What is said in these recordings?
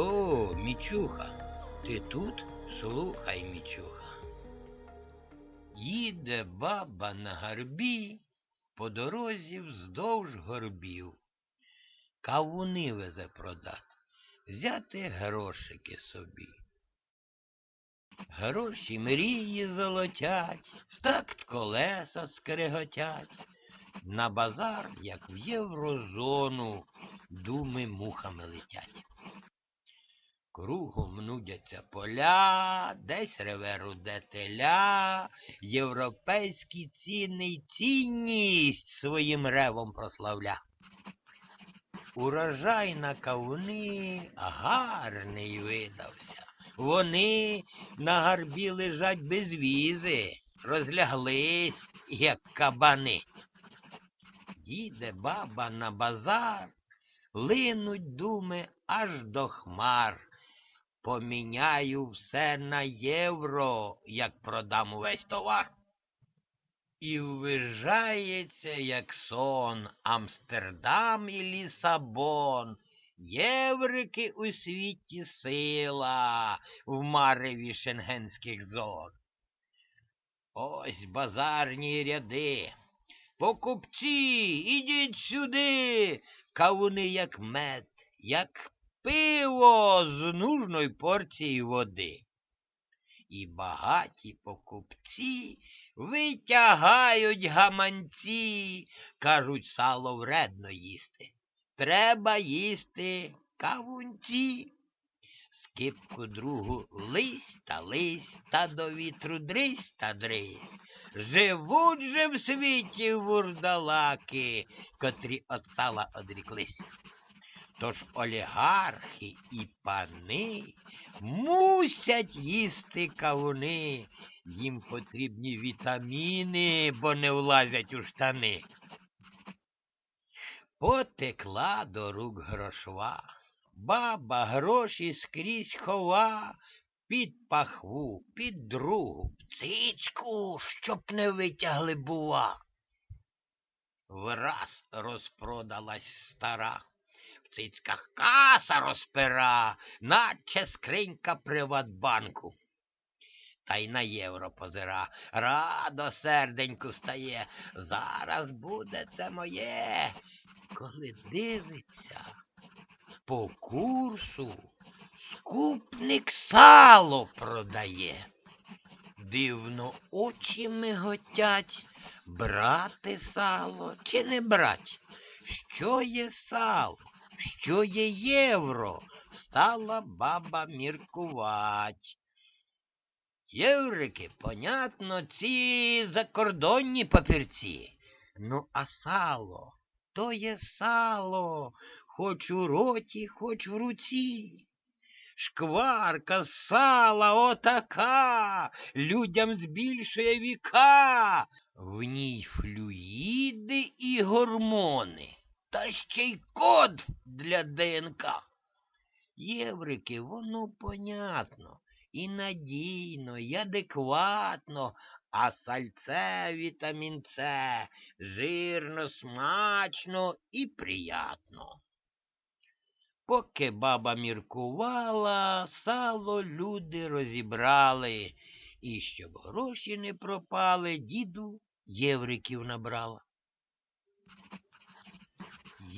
О, Мічуха, ти тут? Слухай, Мічуха. Їде баба на гарбі по дорозі вздовж горбів. Кавуни везе продати, взяти грошики собі. Гроші мрії золотять, в такт колеса скреготять. На базар, як в єврозону, думи мухами летять. Кругом нудяться поля, десь реве руде теля, європейські ціни й цінність своїм ревом прославля. Урожай на кавуни гарний видався. Вони на гарбі лежать без візи, розляглись, як кабани. Їде баба на базар, линуть думи аж до хмар. Поміняю все на євро, як продам увесь товар. І ввижається, як сон, Амстердам і Лісабон. Єврики у світі сила в мареві шенгенських зон. Ось базарні ряди. Покупці, ідіть сюди, кавуни, як мед, як пиво з нужної порції води. І багаті покупці витягають гаманці, кажуть, сало вредно їсти. Треба їсти кавунці. Скипку другу лись та лись, та до вітру дрись та дрись. Живуть же в світі вурдалаки, котрі от сала одріклись. Тож олігархи і пани мусять їсти кавуни. Їм потрібні вітаміни, бо не влазять у штани. Потекла до рук грошва, баба гроші скрізь хова, під пахву, під другу, в щоб не витягли бува. Враз розпродалась стара, цицьках каса розпира, наче скринька Приватбанку. Та й на євро позира, радо серденьку стає. Зараз буде це моє. Коли дивиться по курсу, скупник сало продає. Дивно очі миготять, брати сало чи не брать? Що є сало, що є євро? Стала баба міркувать. Єврики, понятно, ці закордонні папірці. Ну, а сало, то є сало, хоч у роті, хоч в руці. Шкварка сала отака, людям збільшує віка, в ній флюїди і гормони, та ще й код для ДНК. Єврики, воно понятно, і надійно, і адекватно, а сальце вітамін С жирно, смачно і приятно. Поки баба міркувала, сало люди розібрали, і щоб гроші не пропали, діду євриків набрала.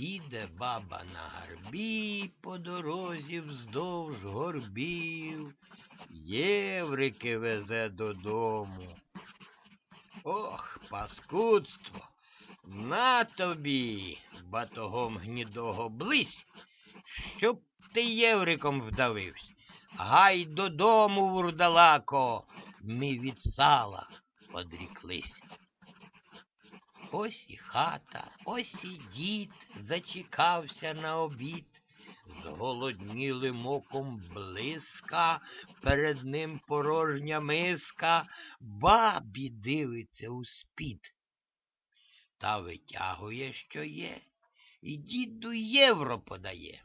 Їде баба на гарбі по дорозі вздовж горбів, єврики везе додому. Ох, паскудство! На тобі, батогом гнідого близь, щоб ти євриком вдавився. Гай додому, вурдалако, ми від сала одріклись. Ось і хата, ось і дід зачекався на обід. Зголоднілим оком блиска, перед ним порожня миска, бабі дивиться у спід. Та витягує, що є, і діду євро подає.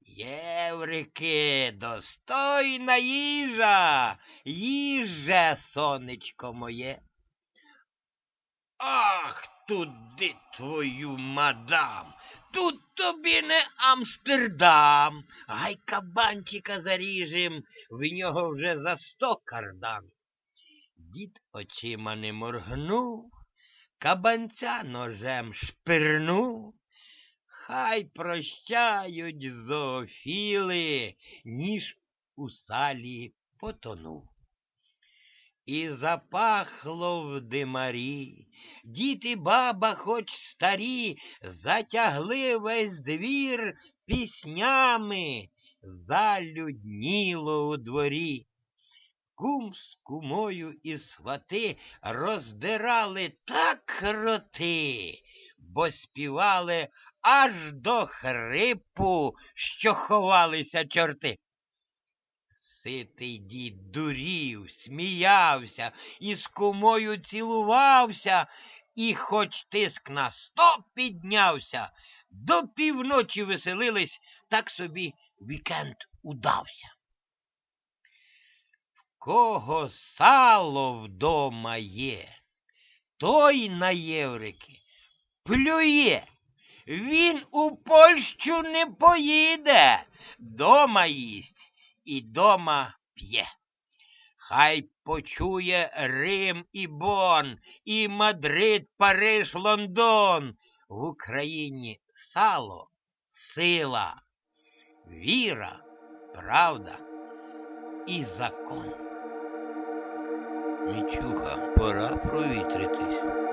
Єврики, достойна їжа, їже, сонечко моє. Ах туди твою мадам. Тут тобі не Амстердам. Гай кабанчика заріжем, в нього вже за сто кардан. Дід очима не моргнув, кабанця ножем шпирнув. Хай прощають зоофіли, ніж у салі потонув. І запахло в димарі, дід і баба, хоч старі, затягли весь двір піснями, залюдніло у дворі. Кум з кумою і свати роздирали так роти, бо співали аж до хрипу, що ховалися чорти. Ситий дід дурів, сміявся, і з кумою цілувався, і хоч тиск на сто піднявся, до півночі веселились, так собі вікенд удався. В кого сало вдома є, той на єврики плює. Він у Польщу не поїде, дома їсть і дома п'є. Хай почує Рим і Бон, і Мадрид, Париж, Лондон. В Україні сало, сила, віра, правда і закон. Мічуха, пора провітритись.